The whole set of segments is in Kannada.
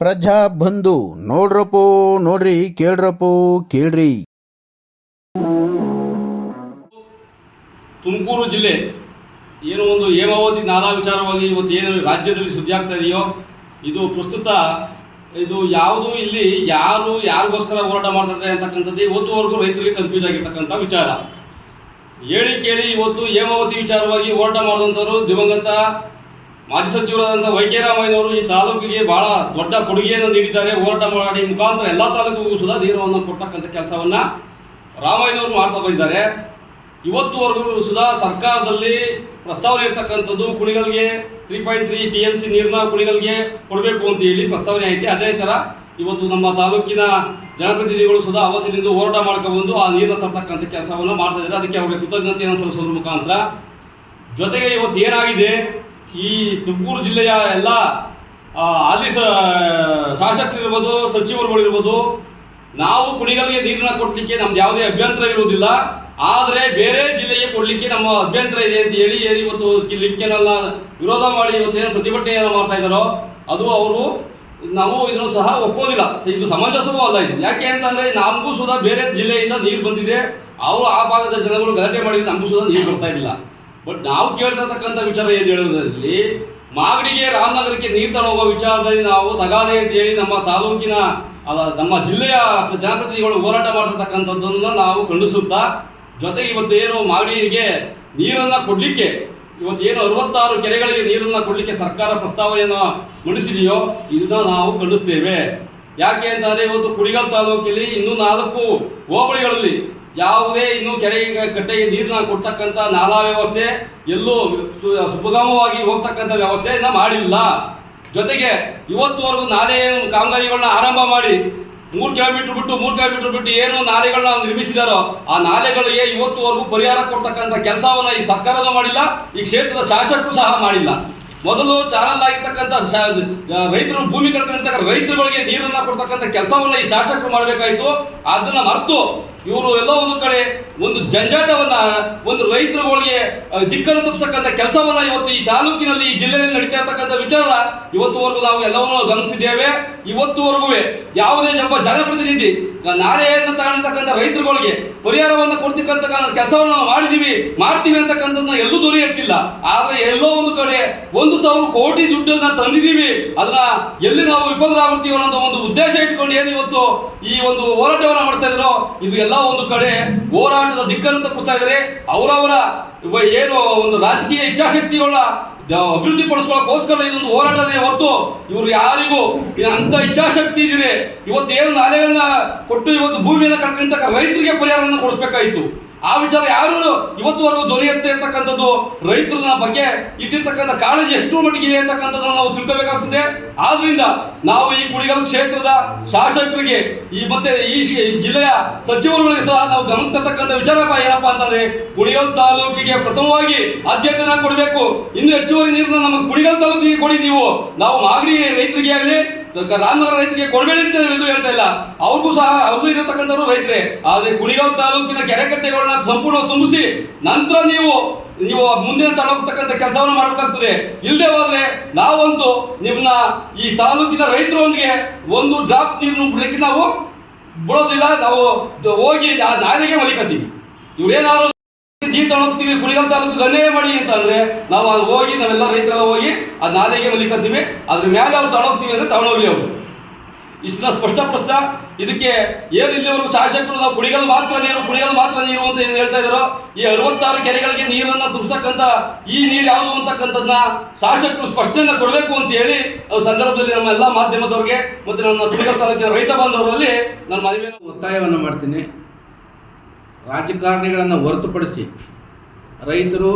ಪ್ರಜಾ ಬಂಧು, ನೋಡ್ರಪ್ಪೋ, ನೋಡ್ರಿ, ಕೇಳ್ರಪ್ಪೋ, ಕೇಳ್ರಿ. ತುಮಕೂರು ಜಿಲ್ಲೆ ಏನು ಒಂದು ಹೇಮಾವತಿ ನಾಲಾ ವಿಚಾರವಾಗಿ ಇವತ್ತು ಏನು ರಾಜ್ಯದಲ್ಲಿ ಸುದ್ದಿ ಆಗ್ತಾ ಇದೆಯೋ, ಇದು ಪ್ರಸ್ತುತ ಇದು ಯಾವುದು ಇಲ್ಲಿ ಯಾರು ಯಾರಿಗೋಸ್ಕರ ಹೋರಾಟ ಮಾಡ್ತಾರೆ ಅಂತಕ್ಕಂಥದ್ದು ಇವತ್ತುವರೆಗೂ ರೈತರಿಗೆ ಕನ್ಫ್ಯೂಸ್ ಆಗಿರ್ತಕ್ಕಂಥ ವಿಚಾರ. ಹೇಳಿ ಕೇಳಿ, ಇವತ್ತು ಹೇಮಾವತಿ ವಿಚಾರವಾಗಿ ಹೋರಾಟ ಮಾಡಿದಂಥವ್ರು ದಿವಂಗತ ಮಾಜಿ ಸಚಿವರಾದಂಥ ರಾಮಯ್ಯನವರು ಈ ತಾಲೂಕಿಗೆ ಬಹಳ ದೊಡ್ಡ ಕೊಡುಗೆಯನ್ನು ನೀಡಿದ್ದಾರೆ. ಹೋರಾಟ ಮಾಡಿ ಮುಖಾಂತರ ಎಲ್ಲ ತಾಲೂಕಿಗೂ ಸುಧಾ ನೀರವನ್ನು ಕೊಡ್ತಕ್ಕಂಥ ಕೆಲಸವನ್ನ ರಾಮಯ್ಯನವರು ಮಾಡ್ತಾ ಬಂದಿದ್ದಾರೆ. ಇವತ್ತುವರೆಗೂ ಸುಧಾ ಸರ್ಕಾರದಲ್ಲಿ ಪ್ರಸ್ತಾವನೆ ಇರ್ತಕ್ಕಂಥದ್ದು ಕುಣಿಗಲ್ಗೆ three point three T M C ನೀರನ್ನ ಕುಣಿಗಲ್ಗೆ ಕೊಡಬೇಕು ಅಂತ ಹೇಳಿ ಪ್ರಸ್ತಾವನೆ ಐತೆ. ಅದೇ ಥರ ಇವತ್ತು ನಮ್ಮ ತಾಲೂಕಿನ ಜನಪ್ರತಿನಿಧಿಗಳು ಸುಧಾ ಅವತ್ತಿನಿಂದ ಹೋರಾಟ ಮಾಡ್ಕೊಂಡು ಆ ನೀರನ್ನ ತರ್ತಕ್ಕಂಥ ಕೆಲಸವನ್ನು ಮಾಡ್ತಾ ಇದ್ದಾರೆ. ಅದಕ್ಕೆ ಅವರಿಗೆ ಕೃತಜ್ಞತೆಯನ್ನು ಸಲ್ಲಿಸೋದ್ರ ಮುಖಾಂತರ. ಜೊತೆಗೆ ಇವತ್ತು ಏನಾಗಿದೆ? ಈ ತುಮಕೂರು ಜಿಲ್ಲೆಯ ಎಲ್ಲ ಆ, ಹಾಲಿ ಸ ಶಾಸಕರಿರ್ಬೋದು ಸಚಿವರುಗಳಿರ್ಬೋದು ನಾವು ಕುಣಿಗಲ್ಗೆ ನೀರನ್ನ ಕೊಡಲಿಕ್ಕೆ ನಮ್ದು ಯಾವುದೇ ಅಭ್ಯಂತರ ಇರುವುದಿಲ್ಲ. ಆದರೆ ಬೇರೆ ಜಿಲ್ಲೆಗೆ ಕೊಡಲಿಕ್ಕೆ ನಮ್ಮ ಅಭ್ಯಂತರ ಇದೆ ಅಂತ ಹೇಳಿ ಇವತ್ತು ಲಿಂಕೆನೆಲ್ಲ ವಿರೋಧ ಮಾಡಿ ಇವತ್ತು ಏನು ಪ್ರತಿಭಟನೆಯನ್ನು ಮಾಡ್ತಾ ಇದ್ದಾರೋ ಅದು ಅವರು ನಾವು ಇದನ್ನು ಸಹ ಒಪ್ಪೋದಿಲ್ಲ. ಇದು ಸಮಂಜಸವೂ ಅಲ್ಲ ಇದು. ಯಾಕೆ ಅಂತಂದ್ರೆ ನಮಗೂ ಸುಧಾ ಬೇರೆ ಜಿಲ್ಲೆಯಿಂದ ನೀರು ಬಂದಿದೆ. ಅವರು ಆ ಭಾಗದ ಜನಗಳು ಗಲಾಟೆ ಮಾಡಿದ್ರೆ ನಮಗೂ ಸುಧಾ ನೀರು ಬರ್ತಾ ಇಲ್ಲ ಬಟ್ ನಾವು ಕೇಳ್ತಿರ್ತಕ್ಕಂಥ ವಿಚಾರ ಏನು ಹೇಳುವುದರಲ್ಲಿ, ಮಾಗಡಿಗೆ ರಾಮನಗರಕ್ಕೆ ನೀರು ತಗೊಂಡೋಗೋ ವಿಚಾರದಲ್ಲಿ ನಾವು ತಗಾದೆ ಅಂತ ಹೇಳಿ ನಮ್ಮ ತಾಲೂಕಿನ ನಮ್ಮ ಜಿಲ್ಲೆಯ ಜನಪ್ರತಿನಿಧಿಗಳು ಹೋರಾಟ ಮಾಡ್ತಿರ್ತಕ್ಕಂಥದ್ದನ್ನು ನಾವು ಖಂಡಿಸುತ್ತಾ ಜೊತೆಗೆ ಇವತ್ತು ಏನು ಮಾಗಡಿಗೆ ನೀರನ್ನು ಕೊಡಲಿಕ್ಕೆ, ಇವತ್ತು ಏನು ಅರವತ್ತಾರು ಕೆರೆಗಳಿಗೆ ನೀರನ್ನು ಕೊಡಲಿಕ್ಕೆ ಸರ್ಕಾರ ಪ್ರಸ್ತಾವನೆಯನ್ನು ಮಂಡಿಸಿದೆಯೋ, ಇದನ್ನ ನಾವು ಖಂಡಿಸ್ತೇವೆ. ಯಾಕೆ ಅಂತಂದರೆ ಇವತ್ತು ಕುಡಿಗಲ್ ತಾಲೂಕಲ್ಲಿ ಇನ್ನೂ ನಾಲ್ಕು ಹೋಬಳಿಗಳಲ್ಲಿ ಯಾವುದೇ ಇನ್ನೂ ಕೆರೆಗೆ ಕಟ್ಟೆಗೆ ನೀರನ್ನ ಕೊಡ್ತಕ್ಕಂಥ ನಾಲಾ ವ್ಯವಸ್ಥೆ, ಎಲ್ಲೂ ಸುಗಮವಾಗಿ ಹೋಗ್ತಕ್ಕಂಥ ವ್ಯವಸ್ಥೆಯನ್ನು ಮಾಡಿಲ್ಲ. ಜೊತೆಗೆ ಇವತ್ತುವರೆಗೂ ನಾಲೆ ಕಾಮಗಾರಿಗಳನ್ನ ಆರಂಭ ಮಾಡಿ, ಮೂರು ಕಿಲೋಮೀಟರ್ ಬಿಟ್ಟು ಮೂರು ಕಿಲೋಮೀಟರ್ ಬಿಟ್ಟು ಏನು ನಾಲೆಗಳನ್ನ ನಿರ್ಮಿಸಿದಾರೋ, ಆ ನಾಲೆಗಳಿಗೆ ಇವತ್ತುವರೆಗೂ ಪರಿಹಾರ ಕೊಡ್ತಕ್ಕಂಥ ಕೆಲಸವನ್ನು ಈ ಸರ್ಕಾರನೂ ಮಾಡಿಲ್ಲ, ಈ ಕ್ಷೇತ್ರದ ಶಾಸಕರು ಸಹ ಮಾಡಿಲ್ಲ. ಮೊದಲು ಚಾನಲ್ ಆಗಿರ್ತಕ್ಕಂಥ ರೈತರು ಭೂಮಿ ಕಳ್ಕೊಂಡಿರ್ತಕ್ಕ ರೈತರುಗಳಿಗೆ ನೀರನ್ನ ಕೊಡ್ತಕ್ಕಂತ ಕೆಲಸವನ್ನ ಈ ಶಾಸಕರು ಮಾಡಬೇಕಾಯಿತು. ಅದನ್ನ ಮರೆತು ಇವರು ಎಲ್ಲ ಒಂದು ಕಡೆ ಒಂದು ಜಂಜಾಟವನ್ನ ಒಂದು ರೈತರುಗಳಿಗೆ ದಿಕ್ಕನ್ನು ತಪ್ಪಿಸ್ತಕ್ಕಂಥ ಕೆಲಸವನ್ನ ಇವತ್ತು ಈ ತಾಲೂಕಿನಲ್ಲಿ, ಈ ಜಿಲ್ಲೆಯಲ್ಲಿ ನಡೀತಾ ಇರ್ತಕ್ಕಂಥ ವಿಚಾರ ಇವತ್ತುವರೆಗೂ ನಾವು ಎಲ್ಲವನ್ನೂ ಗಮನಿಸಿದ್ದೇವೆ. ಇವತ್ತುವರೆಗೂ ಯಾವುದೇ ಒಬ್ಬ ಜನಪ್ರತಿನಿಧಿ ನಾಲೆಯನ್ನು ತಗೊಂಡಿರ್ತಕ್ಕಂಥ ರೈತರುಗಳಿಗೆ ಪರಿಹಾರವನ್ನು ಕೊಡ್ತಕ್ಕಂಥ ಕೆಲಸವನ್ನು ನಾವು ಮಾಡಿದೀವಿ, ಮಾಡ್ತೀವಿ ಅಂತಕ್ಕಂಥದ್ದನ್ನ ಎಲ್ಲೂ ದೊರೆಯುತ್ತಿಲ್ಲ ಆದರೆ ಎಲ್ಲೋ ಒಂದು ಕಡೆ ಒಂದು ಸಾವಿರ ಕೋಟಿ ದುಡ್ಡನ್ನ ತಂದಿದ್ದೀವಿ ಅದನ್ನ ಎಲ್ಲಿ ನಾವು ವಿಫಲರಾಗ್ತೀವಿ ಅನ್ನೋ ಒಂದು ಉದ್ದೇಶ ಇಟ್ಕೊಂಡು ಏನು ಇವತ್ತು ಈ ಒಂದು ಹೋರಾಟವನ್ನು ಮಾಡಿಸ್ತಾ ಇದ್ರು ಇದು ಎಲ್ಲ ಒಂದು ಕಡೆ ಹೋರಾಟದ ದಿಕ್ಕನ್ನು ತಪ್ಪಿಸ್ತಾ ಇದ್ದಾರೆ. ಅವರವರ ಏನು ಒಂದು ರಾಜಕೀಯ ಇಚ್ಛಾಶಕ್ತಿಗಳ ಅಭಿವೃದ್ಧಿ ಇದೊಂದು ಹೋರಾಟದೇ ಹೊರತು ಇವರು ಯಾರಿಗೂ ಅಂತ ಇಚ್ಛಾಶಕ್ತಿ ಇದೆ ಇವತ್ತು ಏನು ನಾಲೆಗಳನ್ನ ಕೊಟ್ಟು ಇವತ್ತು ಭೂಮಿಯನ್ನು ಕಳ್ಕೊಂಡಂತ ರೈತರಿಗೆ ಪರಿಹಾರವನ್ನು ಕೊಡಿಸ್ಬೇಕಾಯಿತು. ಆ ವಿಚಾರ ಯಾರು ಇವತ್ತುವರೆಗೂ ದೊರೆಯುತ್ತೆ ಅಂತಕ್ಕಂಥದ್ದು ರೈತರ ಬಗ್ಗೆ ಇಟ್ಟಿರ್ತಕ್ಕಂಥ ಕಾಳಜಿ ಎಷ್ಟು ಮಟ್ಟಿಗೆ ಇದೆ ಅಂತಕ್ಕಂಥದ್ದನ್ನು ನಾವು ತಿಳ್ಕೋಬೇಕಾಗ್ತದೆ. ಆದ್ರಿಂದ ನಾವು ಈ ಗುಡಿಗಲ್ ಕ್ಷೇತ್ರದ ಶಾಸಕರಿಗೆ ಈ ಮತ್ತೆ ಈ ಜಿಲ್ಲೆಯ ಸಚಿವರುಗಳಿಗೆ ಸಹ ನಾವು ಗಮನ ತಕ್ಕಂಥ ವಿಚಾರಪ್ಪ ಏನಪ್ಪ ಅಂತಂದ್ರೆ ಕುಣಿಗಲ್ ತಾಲೂಕಿಗೆ ಪ್ರಥಮವಾಗಿ ಆದ್ಯತೆನ ಕೊಡಬೇಕು. ಇನ್ನು ಹೆಚ್ಚುವರಿ ನೀರನ್ನ ನಮ್ಮ ಗುಡಿಗಲ್ ತಾಲೂಕಿಗೆ ಕೊಡಿ ನೀವು. ನಾವು ಮಾಗಡಿ ರೈತರಿಗೆ ಆಗಲಿ ರಾಮನಗರ ರೈತರಿಗೆ ಕೊಡಬೇಡಿ ಅಂತ ಇದು ಹೇಳ್ತಾ ಇಲ್ಲ. ಅವ್ರಿಗೂ ಸಹ, ಅವ್ರಿಗೂ ಇರತಕ್ಕಂಥವ್ರು ರೈತರೇ. ಆದರೆ ಕುಣಿಗಲ್ ತಾಲೂಕಿನ ಕೆರೆಕಟ್ಟೆಗಳನ್ನ ಸಂಪೂರ್ಣ ತುಂಬಿಸಿ ನಂತರ ನೀವು ನೀವು ಮುಂದಿನ ತಳಕ್ತಕ್ಕಂಥ ಕೆಲಸವನ್ನು ಮಾಡಬೇಕಾಗ್ತದೆ. ಇಲ್ಲದೆ ಹೋದ್ರೆ ನಾವಂತೂ ನಿಮ್ಮನ್ನ ಈ ತಾಲೂಕಿನ ರೈತರೊಂದಿಗೆ ಒಂದು ಡ್ರಾಪ್ ನೀರನ್ನು ಬಿಡಲಿಕ್ಕೆ ನಾವು ಬಿಡೋದಿಲ್ಲ. ನಾವು ಹೋಗಿ ಆ ನಾಯಿಗೆ ಮಲಿಕತ್ತೀವಿ. ಇವ್ರೇನಾದ್ರು ನೀರು ತಗೊಂಡೋಗ್ತೀವಿ ಕುಣಿಗಲ್ ತಾಲೂಕು ಅನ್ಯಾಯ ಮಾಡಿ ಅಂತ ಅಂದ್ರೆ ನಾವು ಅಲ್ಲಿ ಹೋಗಿ ನಾವೆಲ್ಲ ರೈತರೆಲ್ಲ ಹೋಗಿ ಆ ನಾಲೆಗೆ ಮಲಿಕತ್ತೀವಿ ಅದ್ರ ಮೇಲೆ ಅವ್ರು ತಗೊಳ್ತೀವಿ ಅಂದ್ರೆ ತಗೊಂಡೋಗ್ಲಿ ಅವರು. ಇಷ್ಟನ್ನ ಸ್ಪಷ್ಟಪಡಿಸ್ತ ಇದಕ್ಕೆ ಏನು ಇಲ್ಲಿವರೆಗೂ ಶಾಸಕರು ನಾವು ಕುಡಿಗಲ್ ಮಾತ್ರ ನೀರು ಕುಡಿಗಲ್ ಮಾತ್ರ ನೀರು ಅಂತ ಏನು ಹೇಳ್ತಾ ಇದ್ರು ಈ ಅರವತ್ತಾರು ಕೆರೆಗಳಿಗೆ ನೀರನ್ನ ತುಂಬಿಸ್ತಕ್ಕಂಥ ಈ ನೀರು ಯಾವುದು ಅಂತಕ್ಕಂಥದ್ದನ್ನ ಶಾಸಕರು ಸ್ಪಷ್ಟನೆ ಕೊಡಬೇಕು ಅಂತ ಹೇಳಿ ಸಂದರ್ಭದಲ್ಲಿ ನಮ್ಮ ಎಲ್ಲ ಮಾಧ್ಯಮದವ್ರಿಗೆ ಮತ್ತೆ ನನ್ನ ತಾಲೂಕಿನ ರೈತ ಬಾಂಧವರಲ್ಲಿ ನನ್ನ ಮದುವೆ ಒತ್ತಾಯವನ್ನು ಮಾಡ್ತೀನಿ. ರಾಜಕಾರಣಿಗಳನ್ನು ಹೊರತುಪಡಿಸಿ ರೈತರು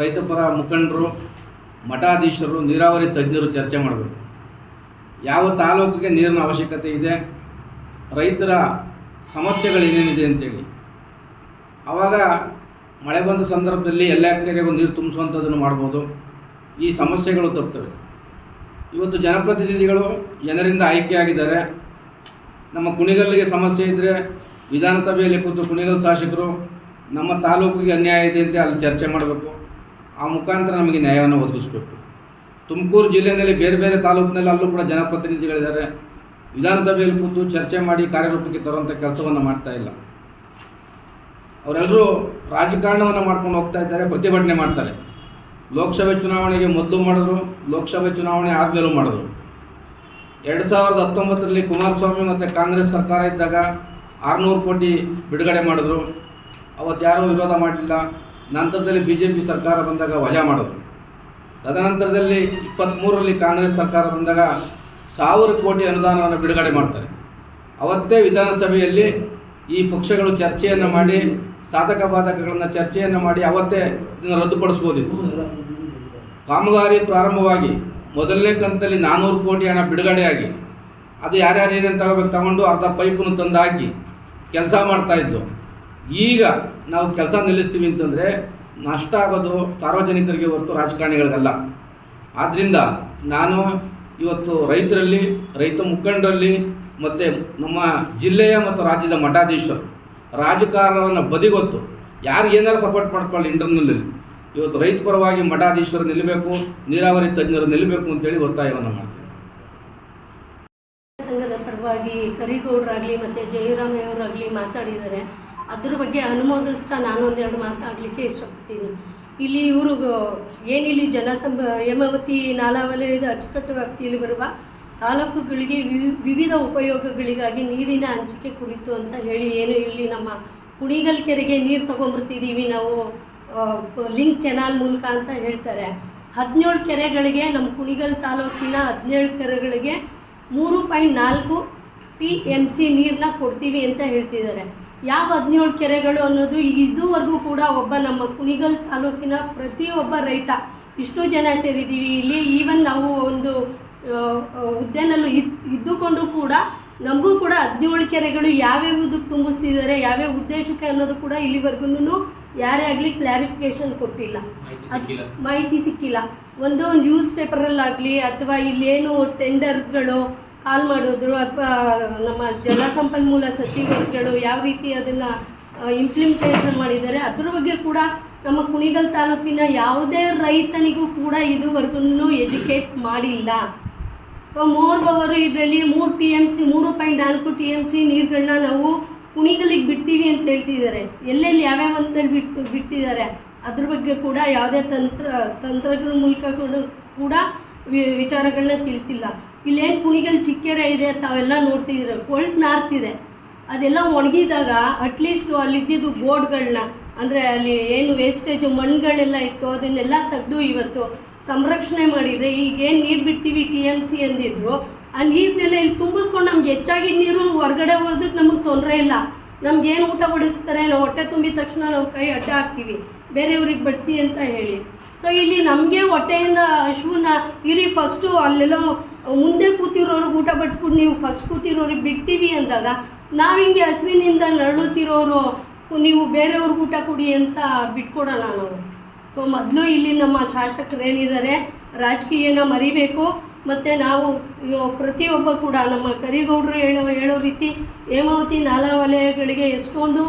ರೈತಪರ ಮುಖಂಡರು, ಮಠಾಧೀಶರು, ನೀರಾವರಿ ತಜ್ಞರು ಚರ್ಚೆ ಮಾಡಬೇಕು. ಯಾವ ತಾಲೂಕಿಗೆ ನೀರಿನ ಅವಶ್ಯಕತೆ ಇದೆ, ರೈತರ ಸಮಸ್ಯೆಗಳು ಏನೇನಿದೆ ಅಂತೇಳಿ. ಆವಾಗ ಮಳೆ ಬಂದ ಸಂದರ್ಭದಲ್ಲಿ ಎಲ್ಲ ಕೆರೆಗೂ ನೀರು ತುಂಬಿಸುವಂಥದ್ದನ್ನು ಮಾಡ್ಬೋದು. ಈ ಸಮಸ್ಯೆಗಳು ತಪ್ಪುತ್ತವೆ ಇವತ್ತು ಜನಪ್ರತಿನಿಧಿಗಳು ಜನರಿಂದ ಆಯ್ಕೆಯಾಗಿದ್ದಾರೆ ನಮ್ಮ ಕುಣಿಗಲ್ಲಿಗೆ ಸಮಸ್ಯೆ ಇದ್ದರೆ ವಿಧಾನಸಭೆಯಲ್ಲಿ ಕೂತು ಕುಣಿಗಲ್ ಶಾಸಕರು ನಮ್ಮ ತಾಲೂಕಿಗೆ ಅನ್ಯಾಯ ಇದೆ ಅಂತ ಅಲ್ಲಿ ಚರ್ಚೆ ಮಾಡಬೇಕು. ಆ ಮುಖಾಂತರ ನಮಗೆ ನ್ಯಾಯವನ್ನು ಒದಗಿಸಬೇಕು. ತುಮಕೂರು ಜಿಲ್ಲೆಯಲ್ಲಿ ಬೇರೆ ಬೇರೆ ತಾಲೂಕಿನಲ್ಲಿ ಅಲ್ಲೂ ಕೂಡ ಜನಪ್ರತಿನಿಧಿಗಳಿದ್ದಾರೆ. ವಿಧಾನಸಭೆಯಲ್ಲಿ ಕೂತು ಚರ್ಚೆ ಮಾಡಿ ಕಾರ್ಯರೂಪಕ್ಕೆ ತರುವಂಥ ಕೆಲಸವನ್ನು ಮಾಡ್ತಾ ಇಲ್ಲ. ಅವರೆಲ್ಲರೂ ರಾಜಕಾರಣವನ್ನು ಮಾಡ್ಕೊಂಡು ಹೋಗ್ತಾ ಇದ್ದಾರೆ, ಪ್ರತಿಭಟನೆ ಮಾಡ್ತಾರೆ. ಲೋಕಸಭೆ ಚುನಾವಣೆಗೆ ಮೊದಲು ಮಾಡಿದ್ರು, ಲೋಕಸಭೆ ಚುನಾವಣೆ ಆದಮೇಲೂ ಮಾಡಿದ್ರು. ಎರಡು ಸಾವಿರದ ಹತ್ತೊಂಬತ್ತರಲ್ಲಿ ಕುಮಾರಸ್ವಾಮಿ ಮತ್ತು ಕಾಂಗ್ರೆಸ್ ಸರ್ಕಾರ ಇದ್ದಾಗ ಆರುನೂರು ಕೋಟಿ ಬಿಡುಗಡೆ ಮಾಡಿದ್ರು. ಅವತ್ತು ಯಾರೂ ವಿರೋಧ ಮಾಡಲಿಲ್ಲ ನಂತರದಲ್ಲಿ ಬಿ ಜೆ ಪಿ ಸರ್ಕಾರ ಬಂದಾಗ ವಜಾ ಮಾಡಿದ್ರು. ತದನಂತರದಲ್ಲಿ ಇಪ್ಪತ್ತ್ಮೂರರಲ್ಲಿ ಕಾಂಗ್ರೆಸ್ ಸರ್ಕಾರ ಬಂದಾಗ ಸಾವಿರ ಕೋಟಿ ಅನುದಾನವನ್ನು ಬಿಡುಗಡೆ ಮಾಡ್ತಾರೆ. ಅವತ್ತೇ ವಿಧಾನಸಭೆಯಲ್ಲಿ ಈ ಪಕ್ಷಗಳು ಚರ್ಚೆಯನ್ನು ಮಾಡಿ, ಸಾಧಕ ಬಾಧಕಗಳನ್ನು ಚರ್ಚೆಯನ್ನು ಮಾಡಿ ಅವತ್ತೇ ರದ್ದುಪಡಿಸ್ಬೋದಿತ್ತು. ಕಾಮಗಾರಿ ಪ್ರಾರಂಭವಾಗಿ ಮೊದಲನೇ ಕಂತಲ್ಲಿ ನಾನ್ನೂರು ಕೋಟಿ ಹಣ ಬಿಡುಗಡೆಯಾಗಿ, ಅದು ಯಾರ್ಯಾರು ಏನೇನು ತಗೋಬೇಕು ತಗೊಂಡು ಅರ್ಧ ಪೈಪನ್ನು ತಂದು ಕೆಲಸ ಮಾಡ್ತಾಯಿದ್ದು ಈಗ ನಾವು ಕೆಲಸ ನಿಲ್ಲಿಸ್ತೀವಿ ಅಂತಂದರೆ ನಷ್ಟ ಆಗೋದು ಸಾರ್ವಜನಿಕರಿಗೆ ಹೊರತು ರಾಜಕಾರಣಿಗಳಿಗಲ್ಲ. ಆದ್ದರಿಂದ ನಾನು ಇವತ್ತು ರೈತರಲ್ಲಿ, ರೈತ ಮುಖಂಡರಲ್ಲಿ ಮತ್ತು ನಮ್ಮ ಜಿಲ್ಲೆಯ ಮತ್ತು ರಾಜ್ಯದ ಮಠಾಧೀಶರು, ರಾಜಕಾರಣವನ್ನು ಬದಿಗೊತ್ತು, ಯಾರು ಏನಾರು ಸಪೋರ್ಟ್ ಮಾಡ್ಕೊಳ್ಳಿ ಇಂಟರ್ನಲ್ಲಿ ಇವತ್ತು ರೈತ ಪರವಾಗಿ ಮಠಾಧೀಶರು ನಿಲ್ಲಬೇಕು ನೀರಾವರಿ ತಜ್ಞರು ನಿಲ್ಲಬೇಕು ಅಂತೇಳಿ ಒತ್ತಾಯವನ್ನು ಸಂಘದ ಪರವಾಗಿ ಕರಿಗೌಡರಾಗಲಿ ಮತ್ತು ಜಯರಾಮಯ್ಯವರಾಗಲಿ ಮಾತಾಡಿದ್ದಾರೆ. ಅದ್ರ ಬಗ್ಗೆ ಅನುಮೋದಿಸ್ತಾ ನಾನೊಂದೆರಡು ಮಾತಾಡಲಿಕ್ಕೆ ಇಷ್ಟಪಡ್ತೀನಿ. ಇಲ್ಲಿ ಇವರು ಏನಿಲ್ಲಿ ಜನಸಂಬ, ಹೇಮಾವತಿ ನಾಲಾ ವಲಯದ ಅಚ್ಚುಕಟ್ಟು ವ್ಯಾಪ್ತಿಯಲ್ಲಿ ಬರುವ ತಾಲೂಕುಗಳಿಗೆ ವಿವಿ- ವಿವಿಧ ಉಪಯೋಗಗಳಿಗಾಗಿ ನೀರಿನ ಹಂಚಿಕೆ ಕುರಿತು ಅಂತ ಹೇಳಿ ಏನು ಇಲ್ಲಿ ನಮ್ಮ ಕುಣಿಗಲ್ ಕೆರೆಗೆ ನೀರು ತೊಗೊಂಡ್ಬರ್ತಿದ್ದೀವಿ ನಾವು ಲಿಂಕ್ ಕೆನಾಲ್ ಮೂಲಕ ಅಂತ ಹೇಳ್ತಾರೆ. ಹದಿನೇಳು ಕೆರೆಗಳಿಗೆ, ನಮ್ಮ ಕುಣಿಗಲ್ ತಾಲೂಕಿನ ಹದಿನೇಳು ಕೆರೆಗಳಿಗೆ ಮೂರು ಪಾಯಿಂಟ್ ನಾಲ್ಕು ಟಿ ಎಂ ಸಿ ನೀರನ್ನ ಕೊಡ್ತೀವಿ ಅಂತ ಹೇಳ್ತಿದ್ದಾರೆ. ಯಾವ ಹದಿನೇಳು ಕೆರೆಗಳು ಅನ್ನೋದು ಇದುವರೆಗೂ ಕೂಡ ಒಬ್ಬ ನಮ್ಮ ಕುಣಿಗಲ್ ತಾಲೂಕಿನ ಪ್ರತಿಯೊಬ್ಬ ರೈತ, ಇಷ್ಟು ಜನ ಸೇರಿದ್ದೀವಿ. ಇಲ್ಲಿ ಈವನ್ ನಾವು ಒಂದು ಹುದ್ದೆನಲ್ಲೂ ಇದ್, ಇದ್ದುಕೊಂಡು ಕೂಡ ನಮಗೂ ಕೂಡ ಹದಿನೇಳು ಕೆರೆಗಳು ಯಾವ್ಯಾವುದಕ್ಕೆ ತುಂಬಿಸ್ತಿದ್ದಾರೆ, ಯಾವ್ಯಾವ ಉದ್ದೇಶಕ್ಕೆ ಅನ್ನೋದು ಕೂಡ ಇಲ್ಲಿವರೆಗೂ ಯಾರೇ ಆಗಲಿ ಕ್ಲಾರಿಫಿಕೇಶನ್ ಕೊಟ್ಟಿಲ್ಲ. ಅದ್- ಮಾಹಿತಿ ಸಿಕ್ಕಿಲ್ಲ. ಒಂದು ನ್ಯೂಸ್ ಪೇಪರಲ್ಲಾಗಲಿ ಅಥವಾ ಇಲ್ಲೇನು ಟೆಂಡರ್ಗಳು ಕಾಲ್ ಮಾಡಿದ್ರು ಅಥವಾ ನಮ್ಮ ಜಲಸಂಪನ್ಮೂಲ ಸಚಿವರುಗಳು ಯಾವ ರೀತಿ ಅದನ್ನು ಇಂಪ್ಲಿಮೆಂಟೇಷನ್ ಮಾಡಿದ್ದಾರೆ ಅದ್ರ ಬಗ್ಗೆ ಕೂಡ ನಮ್ಮ ಕುಣಿಗಲ್ ತಾಲೂಕಿನ ಯಾವುದೇ ರೈತನಿಗೂ ಕೂಡ ಇದುವರೆಗೂ ಎಜುಕೇಟ್ ಮಾಡಿಲ್ಲ. ಸೊ ಮೋರ್ ಪವರು ಇದರಲ್ಲಿ ಮೂರು ಟಿ ಎಂ ಸಿ ಮೂರು ಪಾಯಿಂಟ್ ನಾಲ್ಕು ಟಿ ಎಂ ಸಿ ನೀರುಗಳನ್ನ ನಾವು ಕುಣಿಗಲಿಗೆ ಬಿಡ್ತೀವಿ ಅಂತ ಹೇಳ್ತಿದ್ದಾರೆ. ಎಲ್ಲೆಲ್ಲಿ ಯಾವ್ಯಾವ ಹಂತದಲ್ಲಿ ಬಿಟ್ಟು ಬಿಡ್ತಿದ್ದಾರೆ? ಅದ್ರ ಬಗ್ಗೆ ಕೂಡ ಯಾವುದೇ ತಂತ್ರ, ತಂತ್ರಗಳ ಮೂಲಕ ಕೂಡ ಕೂಡ ವಿಚಾರಗಳನ್ನ ತಿಳಿಸಿಲ್ಲ. ಇಲ್ಲೇನು ಕುಣಿಗಲ್ ಚಿಕ್ಕೆರೆ ಇದೆ ತಾವೆಲ್ಲ ನೋಡ್ತಿದ್ದೀರ. ಕೊಳ್ತು ನಾರ್ತಿದೆ. ಅದೆಲ್ಲ ಒಣಗಿದಾಗ ಅಟ್ಲೀಸ್ಟ್ ಅಲ್ಲಿದ್ದಿದ್ದು ಬೋರ್ಡ್ಗಳನ್ನ ಅಂದರೆ ಅಲ್ಲಿ ಏನು ವೇಸ್ಟೇಜು ಮಣ್ಣುಗಳೆಲ್ಲ ಇತ್ತು, ಅದನ್ನೆಲ್ಲ ತೆಗೆದು ಇವತ್ತು ಸಂರಕ್ಷಣೆ ಮಾಡಿದರೆ ಈಗೇನು ನೀರು ಬಿಡ್ತೀವಿ ಟಿ ಎಂ ಸಿ ಅಂದಿದ್ರು ಆ ನೀರನ್ನೆಲ್ಲ ಇಲ್ಲಿ ತುಂಬಿಸ್ಕೊಂಡು ನಮ್ಗೆ ಹೆಚ್ಚಾಗಿ ನೀರು ಹೊರಗಡೆ ಹೋಗೋದಕ್ಕೆ ನಮಗೆ ತೊಂದರೆ ಇಲ್ಲ. ನಮ್ಗೇನು ಊಟ ಬಡಿಸ್ತಾರೆ ನಾವು ಹೊಟ್ಟೆ ತುಂಬಿದ ತಕ್ಷಣ ನಾವು ಕೈ ಅಡ್ಡ ಹಾಕ್ತೀವಿ. ಬೇರೆಯವ್ರಿಗೆ ಬಡಿಸಿ ಅಂತ ಹೇಳಿ. ಸೊ ಇಲ್ಲಿ ನಮಗೆ ಹೊಟ್ಟೆಯಿಂದ ಹಶುವನ್ನ ಇರಿ ಫಸ್ಟು ಅಲ್ಲೆಲ್ಲೋ ಮುಂದೆ ಕೂತಿರೋರಿಗೆ ಊಟ ಬಡಿಸ್ಬಿಟ್ಟು ನೀವು ಫಸ್ಟ್ ಕೂತಿರೋರಿಗೆ ಬಿಡ್ತೀವಿ ಅಂದಾಗ, ನಾವು ಹಿಂಗೆ ಹಸುವಿನಿಂದ ನರಳುತ್ತಿರೋರು, ನೀವು ಬೇರೆಯವ್ರಿಗೆ ಊಟ ಕೊಡಿ ಅಂತ ಬಿಟ್ಕೊಡೋಣ ನಾವು. ಸೊ ಮೊದಲು ಇಲ್ಲಿ ನಮ್ಮ ಶಾಸಕರು ಏನಿದ್ದಾರೆ ರಾಜಕೀಯನ ಮರಿಬೇಕು. ಮತ್ತು ನಾವು ಪ್ರತಿಯೊಬ್ಬ ಕೂಡ ನಮ್ಮ ಕರಿಗೌಡರು ಹೇಳೋ ಹೇಳೋ ರೀತಿ ಹೇಮಾವತಿ ನಾಲಾ ವಲಯಗಳಿಗೆ ಎಷ್ಟೊಂದು,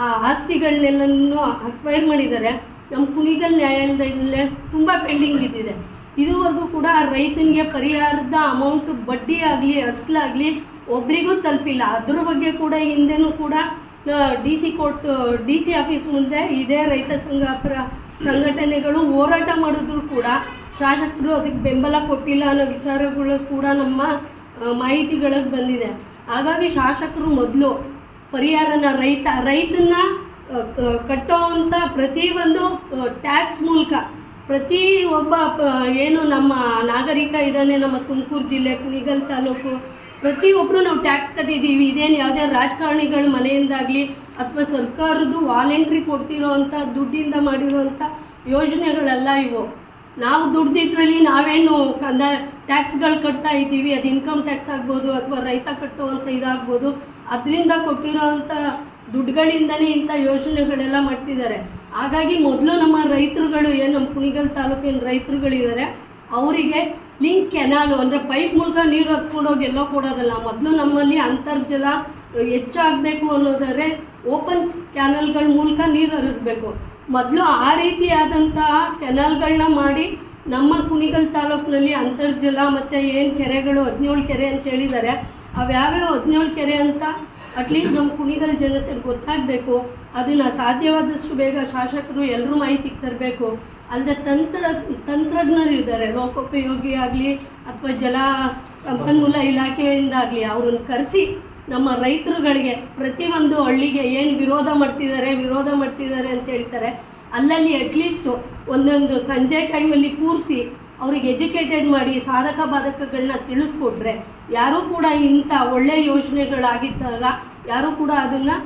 ಆ ಆಸ್ತಿಗಳನ್ನೆಲ್ಲನೂ ಅಕ್ವೈರ್ ಮಾಡಿದ್ದಾರೆ. ನಮ್ಮ ಕುಣಿಗಲ್ ನ್ಯಾಯಾಲಯದಲ್ಲೇ ತುಂಬ ಪೆಂಡಿಂಗ್ ಬಿದ್ದಿದೆ. ಇದುವರೆಗೂ ಕೂಡ ರೈತನಿಗೆ ಪರಿಹಾರದ ಅಮೌಂಟ್ ಬಡ್ಡಿ ಆಗಲಿ ಅಸ್ಲಾಗಲಿ ಒಬ್ರಿಗೂ ತಲುಪಿಲ್ಲ. ಅದ್ರ ಬಗ್ಗೆ ಕೂಡ ಹಿಂದೆನೂ ಕೂಡ D C court, D C office ಮುಂದೆ ಇದೇ ರೈತ ಸಂಘ, ಸಂಘಟನೆಗಳು ಹೋರಾಟ ಮಾಡಿದ್ರು ಕೂಡ ಶಾಸಕರು ಅದಕ್ಕೆ ಬೆಂಬಲ ಕೊಟ್ಟಿಲ್ಲ ಅನ್ನೋ ವಿಚಾರಗಳು ಕೂಡ ನಮ್ಮ ಮಾಹಿತಿಗಳಿಗೆ ಬಂದಿದೆ. ಹಾಗಾಗಿ ಶಾಸಕರು ಮೊದಲು ಪರಿಹಾರನ ರೈತ ರೈತನ ಕಟ್ಟೋವಂಥ ಪ್ರತಿಯೊಂದು ಟ್ಯಾಕ್ಸ್ ಮೂಲಕ ಪ್ರತಿ ಒಬ್ಬ ಏನು ನಮ್ಮ ನಾಗರಿಕ ಇದ್ದಾನೆ ನಮ್ಮ ತುಮಕೂರು ಜಿಲ್ಲೆ, ಕುಣಿಗಲ್ ತಾಲೂಕು ಪ್ರತಿಯೊಬ್ಬರು ನಾವು ಟ್ಯಾಕ್ಸ್ ಕಟ್ಟಿದ್ದೀವಿ. ಇದೇನು ಯಾವುದೇ ರಾಜಕಾರಣಿಗಳ ಮನೆಯಿಂದಾಗಲಿ ಅಥವಾ ಸರ್ಕಾರದ್ದು ವಾಲೆಂಟ್ರಿ ಕೊಡ್ತಿರೋ ಅಂಥ ದುಡ್ಡಿಂದ ಮಾಡಿರೋವಂಥ ಯೋಜನೆಗಳೆಲ್ಲ ಇವು. ನಾವು ದುಡ್ದಿದ್ರಲ್ಲಿ ನಾವೇನು ಕಂದ ಟ್ಯಾಕ್ಸ್ಗಳು ಕಟ್ತಾ ಇದ್ದೀವಿ, ಅದು ಇನ್ಕಮ್ ಟ್ಯಾಕ್ಸ್ ಆಗ್ಬೋದು ಅಥವಾ ರೈತ ಕಟ್ಟುವಂಥ ಇದಾಗ್ಬೋದು, ಅದರಿಂದ ಕೊಟ್ಟಿರೋವಂಥ ದುಡ್ಡುಗಳಿಂದನೇ ಇಂಥ ಯೋಜನೆಗಳೆಲ್ಲ ಮಾಡ್ತಿದ್ದಾರೆ. ಹಾಗಾಗಿ ಮೊದಲು ನಮ್ಮ ರೈತರುಗಳು, ಏನು ನಮ್ಮ ಕುಣಿಗಲ್ ತಾಲೂಕಿನ ರೈತರುಗಳಿದ್ದಾರೆ, ಅವರಿಗೆ ಲಿಂಕ್ ಕೆನಾಲು ಅಂದರೆ ಪೈಪ್ ಮೂಲಕ ನೀರು ಹರಿಸ್ಕೊಂಡು ಹೋಗಿ ಎಲ್ಲೋ ಕೊಡೋದಲ್ಲ, ಮೊದಲು ನಮ್ಮಲ್ಲಿ ಅಂತರ್ಜಲ ಹೆಚ್ಚಾಗಬೇಕು ಅನ್ನೋದಾದರೆ ಓಪನ್ ಕ್ಯಾನಲ್ಗಳ ಮೂಲಕ ನೀರು ಹರಿಸ್ಬೇಕು. ಮೊದಲು ಆ ರೀತಿಯಾದಂತಹ ಕೆನಾಲ್ಗಳನ್ನ ಮಾಡಿ ನಮ್ಮ ಕುಣಿಗಲ್ ತಾಲೂಕಿನಲ್ಲಿ ಅಂತರ್ಜಲ ಮತ್ತು ಏನು ಕೆರೆಗಳು ಹದಿನೇಳು ಕೆರೆ ಅಂತ ಹೇಳಿದ್ದಾರೆ ಅವ್ಯಾವ್ಯಾವ ಹದಿನೇಳು ಕೆರೆ ಅಂತ ಅಟ್ಲೀಸ್ಟ್ ನಮ್ಮ ಕುಣಿಗಲ್ ಜನತೆಗೆ ಗೊತ್ತಾಗಬೇಕು. ಅದನ್ನು ಸಾಧ್ಯವಾದಷ್ಟು ಬೇಗ ಶಾಸಕರು ಎಲ್ಲರೂ ಮಾಹಿತಿಗೆ ತರಬೇಕು. ಅಲ್ಲದೆ ತಂತ್ರ, ತಂತ್ರಜ್ಞರು ಇದ್ದಾರೆ ಲೋಕೋಪಯೋಗಿ ಆಗಲಿ, ಅಥವಾ ಜಲ ಸಂಪನ್ಮೂಲ ಇಲಾಖೆಯಿಂದಾಗಲಿ, ಅವ್ರನ್ನ ಕರೆಸಿ ನಮ್ಮ ರೈತರುಗಳಿಗೆ ಪ್ರತಿಯೊಂದು ಹಳ್ಳಿಗೆ ಏನು ವಿರೋಧ ಮಾಡ್ತಿದ್ದಾರೆ ವಿರೋಧ ಮಾಡ್ತಿದ್ದಾರೆ ಅಂತ ಹೇಳ್ತಾರೆ, ಅಲ್ಲಲ್ಲಿ ಅಟ್ಲೀಸ್ಟು ಒಂದೊಂದು ಸಂಜೆ ಟೈಮಲ್ಲಿ ಕೂರಿಸಿ ಅವ್ರಿಗೆ ಎಜುಕೇಟೆಡ್ ಮಾಡಿ ಸಾಧಕ ಬಾಧಕಗಳನ್ನ ತಿಳಿಸ್ಕೊಟ್ರೆ ಯಾರೂ ಕೂಡ ಇಂಥ ಒಳ್ಳೆಯ ಯೋಜನೆಗಳಾಗಿದ್ದಾಗ ಯಾರೂ ಕೂಡ ಅದನ್ನು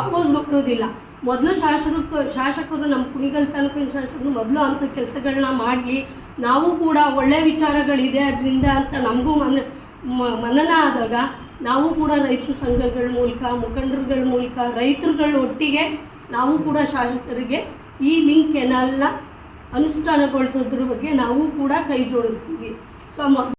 ಅಪೋಸ್ ಮಾಡೋದಿಲ್ಲ. ಮೊದಲು ಶಾಸಕರು ಶಾಸಕರು ನಮ್ಮ ಕುಣಿಗಲ್ ತಾಲೂಕಿನ ಶಾಸಕರು ಮೊದಲು ಅಂಥ ಕೆಲಸಗಳನ್ನ ಮಾಡಲಿ, ನಾವು ಕೂಡ ಒಳ್ಳೆ ವಿಚಾರಗಳಿದೆ ಅದರಿಂದ ಅಂತ ನಮಗೂ ಮನ ಮನನ ಆದಾಗ ನಾವು ಕೂಡ ರೈತ ಸಂಘಗಳ ಮೂಲಕ, ಮುಖಂಡರುಗಳ ಮೂಲಕ, ರೈತರುಗಳ ಒಟ್ಟಿಗೆ ನಾವು ಕೂಡ ಶಾಸಕರಿಗೆ ಈ ಲಿಂಕ್ ಏನೆಲ್ಲ ಅನುಷ್ಠಾನಗೊಳಿಸೋದ್ರ ಬಗ್ಗೆ ನಾವು ಕೂಡ ಕೈ ಜೋಡಿಸ್ತೀವಿ. ಸೊ